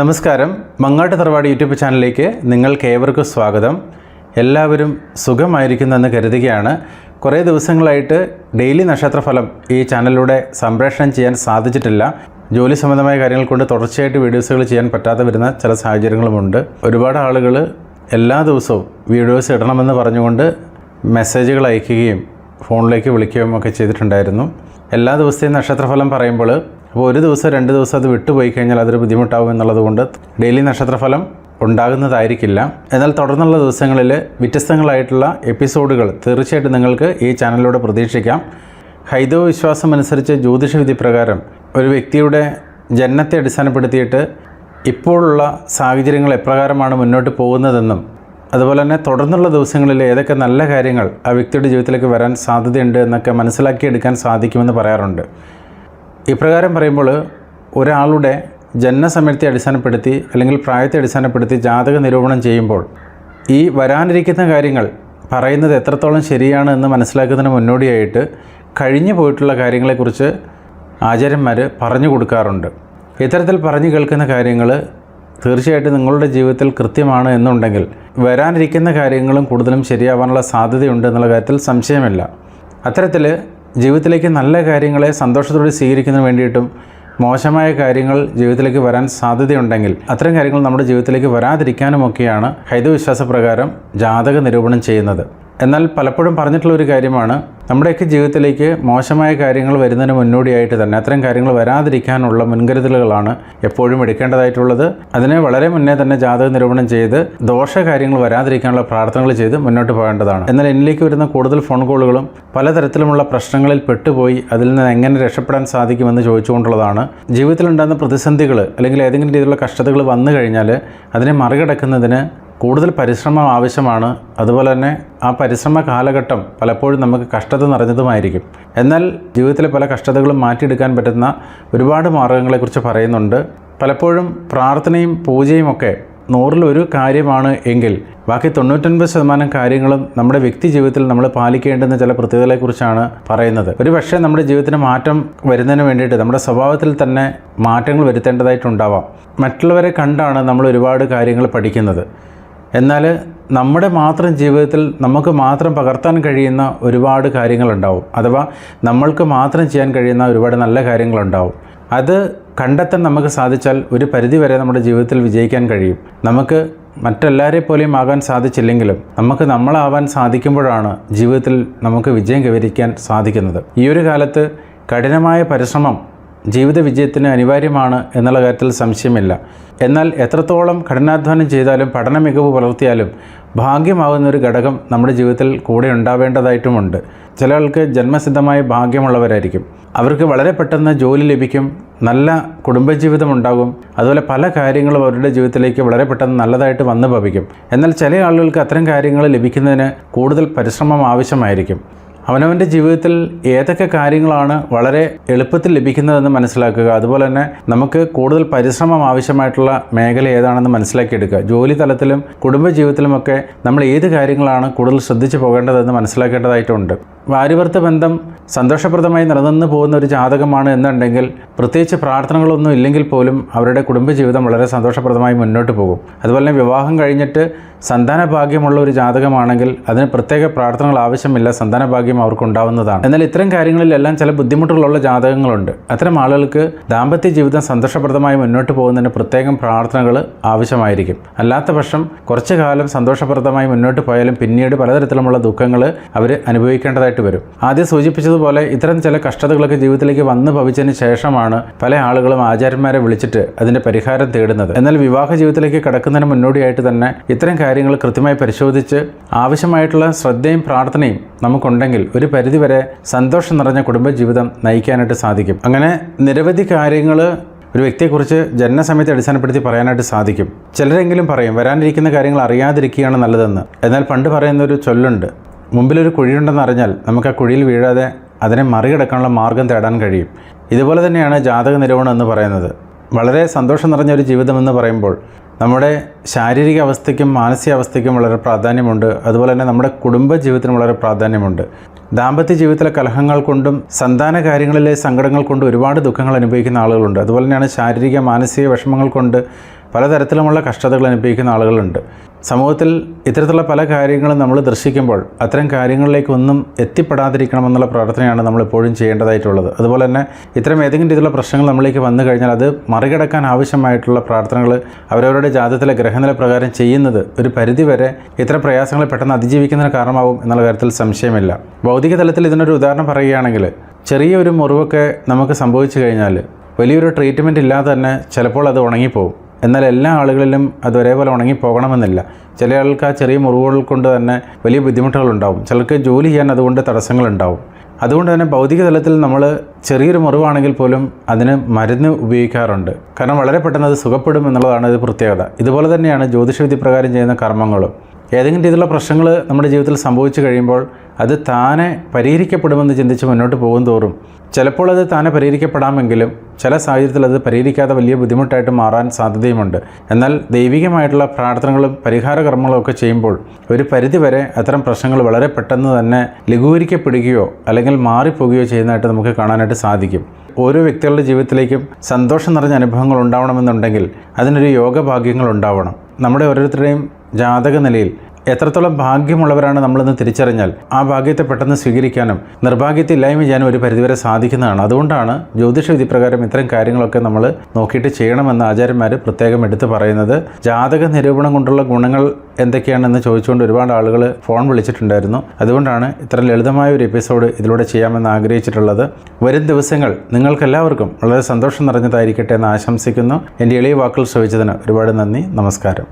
നമസ്കാരം. മങ്ങാട്ട് തറവാട് യൂട്യൂബ് ചാനലിലേക്ക് നിങ്ങൾക്ക് ഏവർക്കും സ്വാഗതം. എല്ലാവരും സുഖമായിരിക്കുന്നെന്ന് കരുതുകയാണ്. കുറേ ദിവസങ്ങളായിട്ട് ഡെയിലി നക്ഷത്രഫലം ഈ ചാനലിലൂടെ സംപ്രേഷണം ചെയ്യാൻ സാധിച്ചിട്ടില്ല. ജോലി സംബന്ധമായ കാര്യങ്ങൾ കൊണ്ട് തുടർച്ചയായിട്ട് വീഡിയോസുകൾ ചെയ്യാൻ പറ്റാതെ വരുന്ന ചില സാഹചര്യങ്ങളുമുണ്ട്. ഒരുപാട് ആളുകൾ എല്ലാ ദിവസവും വീഡിയോസ് ഇടണമെന്ന് പറഞ്ഞുകൊണ്ട് മെസ്സേജുകൾ അയക്കുകയും ഫോണിലേക്ക് വിളിക്കുകയും ഒക്കെ ചെയ്തിട്ടുണ്ടായിരുന്നു. എല്ലാ ദിവസത്തെയും നക്ഷത്രഫലം പറയുമ്പോൾ അപ്പോൾ ഒരു ദിവസം രണ്ട് ദിവസം അത് വിട്ടുപോയി കഴിഞ്ഞാൽ അതൊരു ബുദ്ധിമുട്ടാവും എന്നുള്ളത് കൊണ്ട് ഡെയിലി നക്ഷത്രഫലം ഉണ്ടാകുന്നതായിരിക്കില്ല. എന്നാൽ തുടർന്നുള്ള ദിവസങ്ങളിൽ വ്യത്യസ്തങ്ങളായിട്ടുള്ള എപ്പിസോഡുകൾ തീർച്ചയായിട്ടും നിങ്ങൾക്ക് ഈ ചാനലിലൂടെ പ്രതീക്ഷിക്കാം. ഹൈതവ വിശ്വാസം അനുസരിച്ച് ജ്യോതിഷ വിധി പ്രകാരം ഒരു വ്യക്തിയുടെ ജനനത്തെ അടിസ്ഥാനപ്പെടുത്തിയിട്ട് ഇപ്പോഴുള്ള സാഹചര്യങ്ങൾ എപ്രകാരമാണ് മുന്നോട്ട് പോകുന്നതെന്നും അതുപോലെ തന്നെ തുടർന്നുള്ള ദിവസങ്ങളിൽ ഏതൊക്കെ നല്ല കാര്യങ്ങൾ ആ വ്യക്തിയുടെ ജീവിതത്തിലേക്ക് വരാൻ സാധ്യതയുണ്ട് എന്നൊക്കെ മനസ്സിലാക്കിയെടുക്കാൻ സാധിക്കുമെന്ന് പറയാറുണ്ട്. ഇപ്രകാരം പറയുമ്പോൾ ഒരാളുടെ ജനനസമയത്തെ അടിസ്ഥാനപ്പെടുത്തി അല്ലെങ്കിൽ പ്രായത്തെ അടിസ്ഥാനപ്പെടുത്തി ജാതക നിരൂപണം ചെയ്യുമ്പോൾ ഈ വരാനിരിക്കുന്ന കാര്യങ്ങൾ പറയുന്നത് എത്രത്തോളം ശരിയാണ് എന്ന് മനസ്സിലാക്കുന്നതിന് മുന്നോടിയായിട്ട് കഴിഞ്ഞു പോയിട്ടുള്ള കാര്യങ്ങളെക്കുറിച്ച് ആചാര്യന്മാർ പറഞ്ഞു കൊടുക്കാറുണ്ട്. ഇത്തരത്തിൽ പറഞ്ഞു കേൾക്കുന്ന കാര്യങ്ങൾ തീർച്ചയായിട്ടും നിങ്ങളുടെ ജീവിതത്തിൽ കൃത്യമാണ് എന്നുണ്ടെങ്കിൽ വരാനിരിക്കുന്ന കാര്യങ്ങളും കൂടുതലും ശരിയാവാനുള്ള സാധ്യതയുണ്ട് എന്നുള്ള കാര്യത്തിൽ സംശയമില്ല. അത്തരത്തിൽ ജീവിതത്തിലേക്ക് നല്ല കാര്യങ്ങളെ സന്തോഷത്തോടെ സ്വീകരിക്കുന്നതിന് വേണ്ടിയിട്ടും മോശമായ കാര്യങ്ങൾ ജീവിതത്തിലേക്ക് വരാൻ സാധ്യതയുണ്ടെങ്കിൽ അത്തരം കാര്യങ്ങൾ നമ്മുടെ ജീവിതത്തിലേക്ക് വരാതിരിക്കാനുമൊക്കെയാണ് ഹൈന്ദവ വിശ്വാസപ്രകാരം ജാതക നിരൂപണം ചെയ്യുന്നത്. എന്നാൽ പലപ്പോഴും പറഞ്ഞിട്ടുള്ള ഒരു കാര്യമാണ് നമ്മുടെയൊക്കെ ജീവിതത്തിലേക്ക് മോശമായ കാര്യങ്ങൾ വരുന്നതിന് മുന്നോടിയായിട്ട് തന്നെ അത്തരം കാര്യങ്ങൾ വരാതിരിക്കാനുള്ള മുൻകരുതലുകളാണ് എപ്പോഴും എടുക്കേണ്ടതായിട്ടുള്ളത്. അതിനെ വളരെ മുന്നേ തന്നെ ജാതക നിരൂപണം ചെയ്ത് ദോഷ കാര്യങ്ങൾ വരാതിരിക്കാനുള്ള പ്രാർത്ഥനകൾ ചെയ്ത് മുന്നോട്ട് പോകേണ്ടതാണ്. എന്നാൽ എന്നിലേക്ക് വരുന്ന കൂടുതൽ ഫോൺ കോളുകളും പലതരത്തിലുമുള്ള പ്രശ്നങ്ങളിൽ പെട്ടുപോയി അതിൽ നിന്ന് എങ്ങനെ രക്ഷപ്പെടാൻ സാധിക്കുമെന്ന് ചോദിച്ചുകൊണ്ടുള്ളതാണ്. ജീവിതത്തിലുണ്ടാകുന്ന പ്രതിസന്ധികൾ അല്ലെങ്കിൽ ഏതെങ്കിലും രീതിയിലുള്ള കഷ്ടതകൾ വന്നു കഴിഞ്ഞാൽ അതിനെ മറികടക്കുന്നതിന് കൂടുതൽ പരിശ്രമം ആവശ്യമാണ്. അതുപോലെ തന്നെ ആ പരിശ്രമ കാലഘട്ടം പലപ്പോഴും നമുക്ക് കഷ്ടത നിറഞ്ഞതുമായിരിക്കും. എന്നാൽ ജീവിതത്തിലെ പല കഷ്ടതകളും മാറ്റിയെടുക്കാൻ പറ്റുന്ന ഒരുപാട് മാർഗങ്ങളെക്കുറിച്ച് പറയുന്നുണ്ട്. പലപ്പോഴും പ്രാർത്ഥനയും പൂജയും ഒക്കെ നൂറിൽ ഒരു കാര്യമാണ് എങ്കിൽ ബാക്കി തൊണ്ണൂറ്റൊൻപത് ശതമാനം കാര്യങ്ങളും നമ്മുടെ വ്യക്തി ജീവിതത്തിൽ നമ്മൾ പാലിക്കേണ്ടുന്ന ചില പ്രത്യേകതകളെക്കുറിച്ചാണ് പറയുന്നത്. ഒരു പക്ഷേ നമ്മുടെ ജീവിതത്തിന് മാറ്റം വരുന്നതിന് വേണ്ടിയിട്ട് നമ്മുടെ സ്വഭാവത്തിൽ തന്നെ മാറ്റങ്ങൾ വരുത്തേണ്ടതായിട്ടുണ്ടാവാം. മറ്റുള്ളവരെ കണ്ടാണ് നമ്മൾ ഒരുപാട് കാര്യങ്ങൾ പഠിക്കുന്നത്. എന്നാൽ നമ്മുടെ മാത്രം ജീവിതത്തിൽ നമുക്ക് മാത്രം പകർത്താൻ കഴിയുന്ന ഒരുപാട് കാര്യങ്ങളുണ്ടാവും. അഥവാ നമ്മൾക്ക് മാത്രം ചെയ്യാൻ കഴിയുന്ന ഒരുപാട് നല്ല കാര്യങ്ങളുണ്ടാവും. അത് കണ്ടെത്താൻ നമുക്ക് സാധിച്ചാൽ ഒരു പരിധിവരെ നമ്മുടെ ജീവിതത്തിൽ വിജയിക്കാൻ കഴിയും. നമുക്ക് മറ്റെല്ലാവരെ പോലെയും ആകാൻ സാധിച്ചില്ലെങ്കിലും നമുക്ക് നമ്മളാവാൻ സാധിക്കുമ്പോഴാണ് ജീവിതത്തിൽ നമുക്ക് വിജയം കൈവരിക്കാൻ സാധിക്കുന്നത്. ഈ ഒരു കാലത്ത് കഠിനമായ പരിശ്രമം ജീവിത വിജയത്തിന് അനിവാര്യമാണ് എന്നുള്ള കാര്യത്തിൽ സംശയമില്ല. എന്നാൽ എത്രത്തോളം കഠിനാധ്വാനം ചെയ്താലും പഠന മികവ് പുലർത്തിയാലും ഭാഗ്യമാകുന്ന ഒരു ഘടകം നമ്മുടെ ജീവിതത്തിൽ കൂടെ ഉണ്ടാവേണ്ടതായിട്ടുമുണ്ട്. ചില ആൾക്ക് ജന്മസിദ്ധമായ ഭാഗ്യമുള്ളവരായിരിക്കും. അവർക്ക് വളരെ പെട്ടെന്ന് ജോലി ലഭിക്കും നല്ല കുടുംബജീവിതം ഉണ്ടാകും. അതുപോലെ പല കാര്യങ്ങളും അവരുടെ ജീവിതത്തിലേക്ക് വളരെ പെട്ടെന്ന് നല്ലതായിട്ട് വന്നു ഭവിക്കും. എന്നാൽ ചില ആളുകൾക്ക് അത്തരം കാര്യങ്ങൾ ലഭിക്കുന്നതിന് കൂടുതൽ പരിശ്രമം ആവശ്യമായിരിക്കും. അവനവന്റെ ജീവിതത്തിൽ ഏതൊക്കെ കാര്യങ്ങളാണ് വളരെ എളുപ്പത്തിൽ ലഭിക്കുന്നതെന്ന് മനസ്സിലാക്കുക. അതുപോലെ തന്നെ നമുക്ക് കൂടുതൽ പരിശ്രമം ആവശ്യമായിട്ടുള്ള മേഖല ഏതാണെന്ന് മനസ്സിലാക്കിയെടുക്കുക. ജോലി തലത്തിലും കുടുംബജീവിതത്തിലുമൊക്കെ നമ്മൾ ഏത് കാര്യങ്ങളാണ് കൂടുതൽ ശ്രദ്ധിച്ചു പോകേണ്ടതെന്ന് മനസ്സിലാക്കേണ്ടതായിട്ടുണ്ട്. ഭാര്യഭർത്ത ബന്ധം സന്തോഷപ്രദമായി നിലനിന്ന് പോകുന്ന ഒരു ജാതകമാണ് എന്നുണ്ടെങ്കിൽ പ്രത്യേകിച്ച് പ്രാർത്ഥനകളൊന്നും ഇല്ലെങ്കിൽ പോലും അവരുടെ കുടുംബജീവിതം വളരെ സന്തോഷപ്രദമായി മുന്നോട്ട് പോകും. അതുപോലെ തന്നെ വിവാഹം കഴിഞ്ഞിട്ട് സന്താന ഭാഗ്യമുള്ള ഒരു ജാതകമാണെങ്കിൽ അതിന് പ്രത്യേക പ്രാർത്ഥനകൾ ആവശ്യമില്ല സന്താന ഭാഗ്യം അവർക്ക് ഉണ്ടാവുന്നതാണ് എന്നാൽ ഇത്തരം കാര്യങ്ങളിലെല്ലാം ചില ബുദ്ധിമുട്ടുകളുള്ള ജാതകങ്ങളുണ്ട്. അത്തരം ആളുകൾക്ക് ദാമ്പത്യ ജീവിതം സന്തോഷപ്രദമായി മുന്നോട്ട് പോകുന്നതിന് പ്രത്യേകം പ്രാർത്ഥനകൾ ആവശ്യമായിരിക്കും. അല്ലാത്ത പക്ഷം കുറച്ചു കാലം സന്തോഷപ്രദമായി മുന്നോട്ട് പോയാലും പിന്നീട് പലതരത്തിലുമുള്ള ദുഃഖങ്ങൾ അവർ അനുഭവിക്കേണ്ടതായിട്ട് വരും. ആദ്യം സൂചിപ്പിച്ചതുപോലെ ഇത്തരം ചില കഷ്ടതകളൊക്കെ ജീവിതത്തിലേക്ക് വന്നു ഭവിച്ചതിന് ശേഷമാണ് പല ആളുകളും ആചാര്യന്മാരെ വിളിച്ചിട്ട് അതിന്റെ പരിഹാരം തേടുന്നത്. എന്നാൽ വിവാഹ ജീവിതത്തിലേക്ക് കടക്കുന്നതിന് മുന്നോടിയായിട്ട് തന്നെ ഇത്തരം കാര്യങ്ങൾ കൃത്യമായി പരിശോധിച്ച് ആവശ്യമായിട്ടുള്ള ശ്രദ്ധയും പ്രാർത്ഥനയും നമുക്കുണ്ടെങ്കിൽ ഒരു പരിധിവരെ സന്തോഷം നിറഞ്ഞ കുടുംബജീവിതം നയിക്കാനായിട്ട് സാധിക്കും. അങ്ങനെ നിരവധി കാര്യങ്ങൾ ഒരു വ്യക്തിയെക്കുറിച്ച് ജനനസമയത്തെ അടിസ്ഥാനപ്പെടുത്തി പറയാനായിട്ട് സാധിക്കും. ചിലരെങ്കിലും പറയും വരാനിരിക്കുന്ന കാര്യങ്ങൾ അറിയാതിരിക്കുകയാണ് നല്ലതെന്ന്. എന്നാൽ പണ്ട് പറയുന്ന ഒരു ചൊല്ലുണ്ട് മുമ്പിലൊരു കുഴിയുണ്ടെന്ന് അറിഞ്ഞാൽ നമുക്ക് ആ കുഴിയിൽ വീഴാതെ അതിനെ മറികടക്കാനുള്ള മാർഗം തേടാൻ കഴിയും. ഇതുപോലെ തന്നെയാണ് ജാതക നിരൂപണം എന്ന് പറയുന്നത്. വളരെ സന്തോഷം നിറഞ്ഞ ഒരു ജീവിതമെന്ന് പറയുമ്പോൾ നമ്മുടെ ശാരീരിക അവസ്ഥയ്ക്കും മാനസികാവസ്ഥയ്ക്കും വളരെ പ്രാധാന്യമുണ്ട്. അതുപോലെ തന്നെ നമ്മുടെ കുടുംബ ജീവിതത്തിനും വളരെ പ്രാധാന്യമുണ്ട്. ദാമ്പത്യ ജീവിതത്തിലെ കലഹങ്ങൾ കൊണ്ടും സന്താന കാര്യങ്ങളിലെ സങ്കടങ്ങൾ കൊണ്ടും ഒരുപാട് ദുഃഖങ്ങൾ അനുഭവിക്കുന്ന ആളുകളുണ്ട്. അതുപോലെ തന്നെയാണ് ശാരീരിക മാനസിക വിഷമങ്ങൾ കൊണ്ട് പലതരത്തിലുമുള്ള കഷ്ടതകൾ അനുഭവിക്കുന്ന ആളുകളുണ്ട്. സമൂഹത്തിൽ ഇത്തരത്തിലുള്ള പല കാര്യങ്ങളും നമ്മൾ ദർശിക്കുമ്പോൾ അത്തരം കാര്യങ്ങളിലേക്കൊന്നും എത്തിപ്പെടാതിരിക്കണമെന്നുള്ള പ്രാർത്ഥനയാണ് നമ്മൾ എപ്പോഴും ചെയ്യേണ്ടതായിട്ടുള്ളത്. അതുപോലെ തന്നെ ഇത്തരം ഏതെങ്കിലും രീതിയിലുള്ള പ്രശ്നങ്ങൾ നമ്മളിലേക്ക് വന്നു കഴിഞ്ഞാൽ അത് മറികടക്കാൻ ആവശ്യമായിട്ടുള്ള പ്രാർത്ഥനകൾ അവരവരുടെ ജാതത്തിലെ ഗ്രഹനില പ്രകാരം ചെയ്യുന്നത് ഒരു പരിധിവരെ ഇത്തരം പ്രയാസങ്ങളെ പെട്ടെന്ന് അതിജീവിക്കുന്നതിന് കാരണമാവും എന്നുള്ള കാര്യത്തിൽ സംശയമില്ല. ഭൗതിക തലത്തിൽ ഇതിനൊരു ഉദാഹരണം പറയുകയാണെങ്കിൽ ചെറിയൊരു മുറിവൊക്കെ നമുക്ക് സംഭവിച്ചു കഴിഞ്ഞാൽ വലിയൊരു ട്രീറ്റ്മെന്റ് ഇല്ലാതെ തന്നെ ചിലപ്പോൾ അത് ഉണങ്ങിപ്പോവും. എന്നാൽ എല്ലാ ആളുകളിലും അത് ഒരേപോലെ ഉണങ്ങി പോകണമെന്നില്ല ചില ആൾക്ക് ആ ചെറിയ മുറിവുകൾ കൊണ്ട് തന്നെ വലിയ ബുദ്ധിമുട്ടുകളുണ്ടാവും ചിലർക്ക് ജോലി ചെയ്യാൻ അതുകൊണ്ട് തടസ്സങ്ങളുണ്ടാവും അതുകൊണ്ട് തന്നെ ഭൗതിക തലത്തിൽ നമ്മൾ ചെറിയൊരു മുറിവാണെങ്കിൽ പോലും അതിന് മരുന്ന് ഉപയോഗിക്കാറുണ്ട്. കാരണം വളരെ പെട്ടെന്ന് അത് സുഖപ്പെടും എന്നുള്ളതാണ് ഇത് പ്രത്യേകത. ഇതുപോലെ തന്നെയാണ് ജ്യോതിഷവിധി പ്രകാരം ചെയ്യുന്ന കർമ്മങ്ങളും. ഏതെങ്കിലും രീതിയിലുള്ള പ്രശ്നങ്ങൾ നമ്മുടെ ജീവിതത്തിൽ സംഭവിച്ചു കഴിയുമ്പോൾ അത് താനെ പരിഹരിക്കപ്പെടുമെന്ന് ചിന്തിച്ച് മുന്നോട്ട് പോകും തോറും. ചിലപ്പോൾ അത് താനെ പരിഹരിക്കപ്പെടാമെങ്കിലും ചില സാഹചര്യത്തിൽ അത് പരിഹരിക്കാതെ വലിയ ബുദ്ധിമുട്ടായിട്ട് മാറാൻ സാധ്യതയുമുണ്ട്. എന്നാൽ ദൈവികമായിട്ടുള്ള പ്രാർത്ഥനകളും പരിഹാര കർമ്മങ്ങളും ഒക്കെ ചെയ്യുമ്പോൾ ഒരു പരിധിവരെ അത്തരം പ്രശ്നങ്ങൾ വളരെ പെട്ടെന്ന് തന്നെ ലഘൂകരിക്കപ്പെടുകയോ അല്ലെങ്കിൽ മാറിപ്പോകുകയോ ചെയ്യുന്നതായിട്ട് നമുക്ക് കാണാനായിട്ട് സാധിക്കും. ഓരോ വ്യക്തികളുടെ ജീവിതത്തിലേക്കും സന്തോഷം നിറഞ്ഞ അനുഭവങ്ങൾ ഉണ്ടാവണമെന്നുണ്ടെങ്കിൽ അതിനൊരു യോഗഭാഗ്യങ്ങൾ ഉണ്ടാവണം. നമ്മുടെ ഓരോരുത്തരുടെയും ജാതക നിലയിൽ എത്രത്തോളം ഭാഗ്യമുള്ളവരാണ് നമ്മളെന്ന് തിരിച്ചറിഞ്ഞാൽ ആ ഭാഗ്യത്തെ പെട്ടെന്ന് സ്വീകരിക്കാനും നിർഭാഗ്യത്തെ ഇല്ലായ്മ ചെയ്യാനും ഒരു പരിധിവരെ സാധിക്കുന്നതാണ്. അതുകൊണ്ടാണ് ജ്യോതിഷ വിധി പ്രകാരം ഇത്തരം കാര്യങ്ങളൊക്കെ നമ്മൾ നോക്കിയിട്ട് ചെയ്യണമെന്ന് ആചാര്യന്മാർ പ്രത്യേകം എടുത്തു പറയുന്നത്. ജാതക നിരൂപണം കൊണ്ടുള്ള ഗുണങ്ങൾ എന്തൊക്കെയാണെന്ന് ചോദിച്ചുകൊണ്ട് ഒരുപാട് ആളുകൾ ഫോൺ വിളിച്ചിട്ടുണ്ടായിരുന്നു. അതുകൊണ്ടാണ് ഇത്ര ലളിതമായ ഒരു എപ്പിസോഡ് ഇതിലൂടെ ചെയ്യാമെന്ന് ആഗ്രഹിച്ചിട്ടുള്ളത്. വരും ദിവസങ്ങൾ നിങ്ങൾക്കെല്ലാവർക്കും വളരെ സന്തോഷം നിറഞ്ഞതായിരിക്കട്ടെ എന്ന് ആശംസിക്കുന്നു. എന്റെ എളിയ വാക്കുകൾ ശ്രവിച്ചതിന് ഒരുപാട് നന്ദി. നമസ്കാരം.